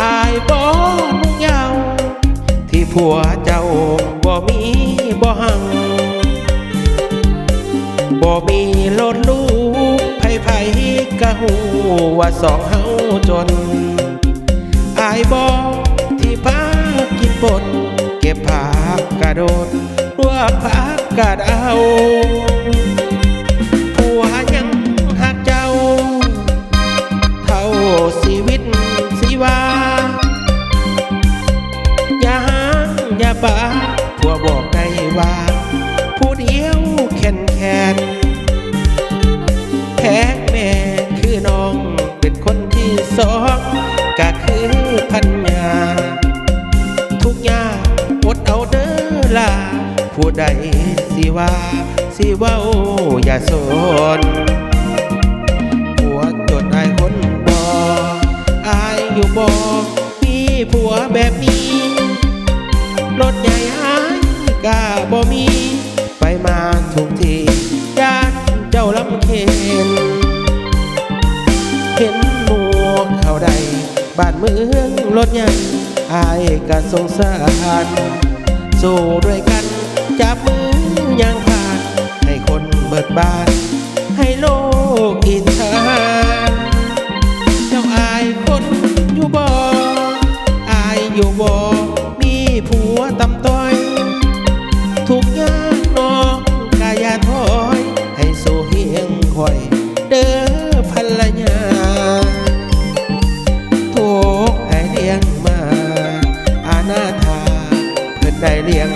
อายบ่นุ่งยาว ที่ผัวเจ้าบ่มีบ่หังบ่มีรถลูกไผไผกะหูว่าสองเฮาจน อายบ่ที่พากินบนเก็บผักกระโดดลวกผักกระเดา ผัวบอกได้ว่า ผู้เดียวแค้นแค้นแพ้แม่คือน้องเป็นคนที่สองก็คือพันยา ทุกอย่างอดเอาเด้อล่ะผู้ใดสิว่า สิว้าอย่าสนผัวจดอายคนบออายอยู่บอมีผัวแบบนี้ น เห็นหมวกเขาใดบ้านเมืองรถใหญ่อายกะสงสารสู้ด้วยกันจับมือย่างผ่านให้คนเบิดบาน ได้เลี้ยง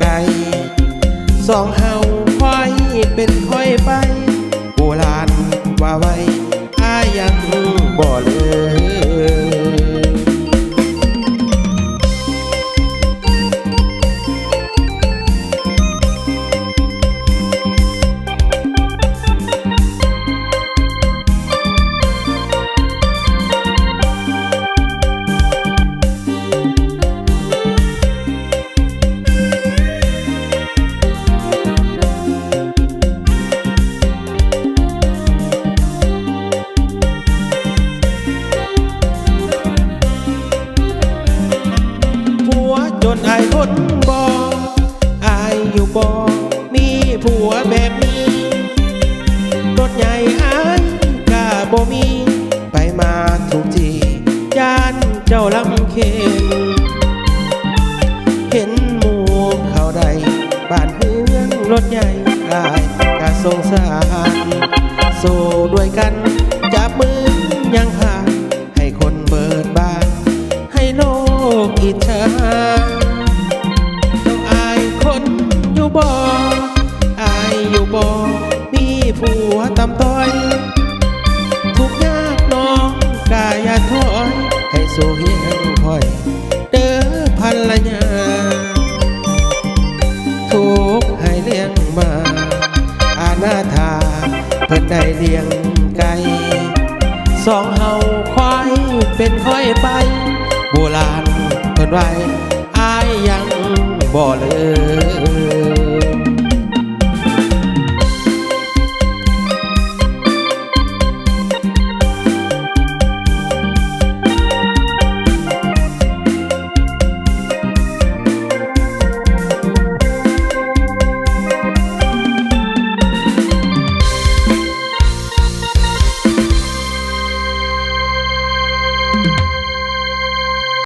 ไก่สองเฮาค่อยเป็นค่อยไป โบราณว่าไว้ จนอายทนบ่อายอยู่บ่มีผัวแบบนี้รถใหญ่อายกาบ่มี ไปมาทุกทีย่านเจ้าลำเค็นเห็นหมู่เขาใดบ้านเฮืองรถใหญ่อายกาสงสารสู้ด้วยกันจับมือ บ่มีผัวตำต้อย ทุกยากน้องกายาถอย ให้สู่เฮียงคอย เด้อภรรยาทุกให้เลี้ยงมาอาณาถาเพิ่นได้เลี้ยงไก่สองเฮาควายเป็นค่อยไป โบราณเพิ่นไว้อายยังบ่เลย